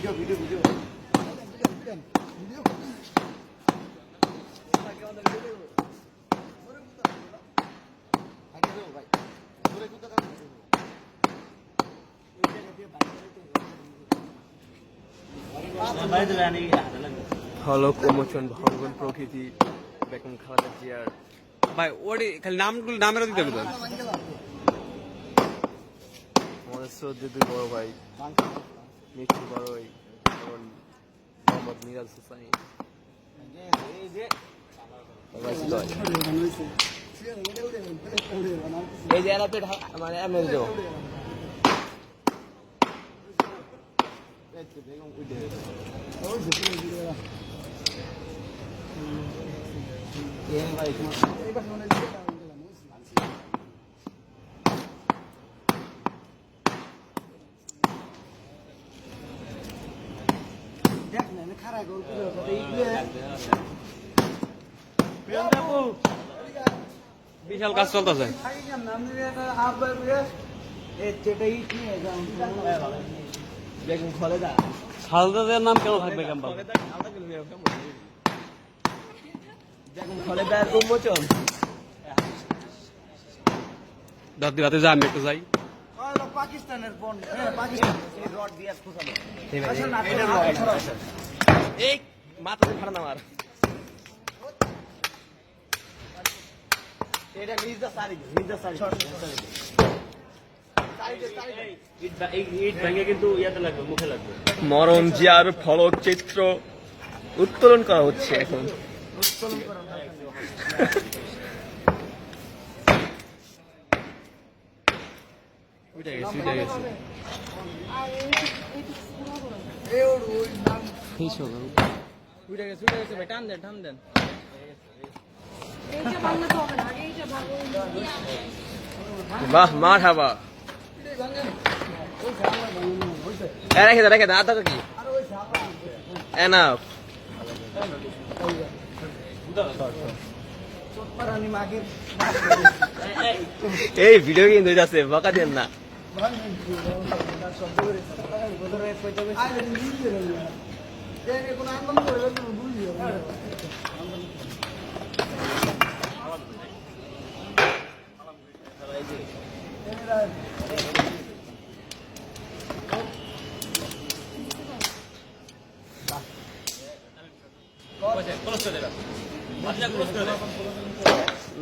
Video video video হলক উন্মোচন ভঙ্গন প্রকৃতি বেগম খালেদা জিয়ার। ভাই ওটি খালি নামগুলো নামেরও দিতে হবে তো। আমাদের শ্রদ্ধে দুই বড় ভাই। মৃত্যু বড়ই যেমন মোহাম্মদ মিরাজ হুসাইন এই যে এলাপেট মানে এমনি দেবো দেখ না বিশাল কাজ চলতেছে। খালদাদের নাম কেন থাকবে উন্মোচন রাতে যা, আমি একটু যাই। পাকিস্তানের বন হ্যাঁ পাকিস্তান। এই মাথাতে এটা মির্জা সারি মির্জা সারি মরণ জিয়ার ফলক চিত্র উত্তোলন করা হচ্ছে এখন। উঠে গেছে উঠে গেছে। উঠে গেছে উঠে গেছে ভাই টান দেন টান দেন এইটা বাংলাতে হবে বাহ মার হাবা। রেখে দে রেখে দে আদা কি? এনাফ এই ভিডিও কিন্তু যাচ্ছে বকা দেন না।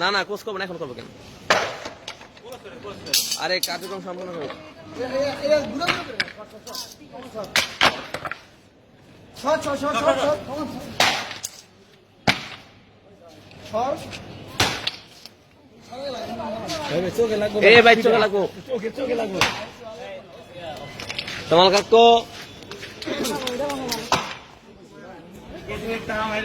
না না কোচ করব না এখন করব কেন? আরে কার্যক্রম সম্পন্ন করব। এ ভাই চোখে লাগবো। তোমার কাকু আমার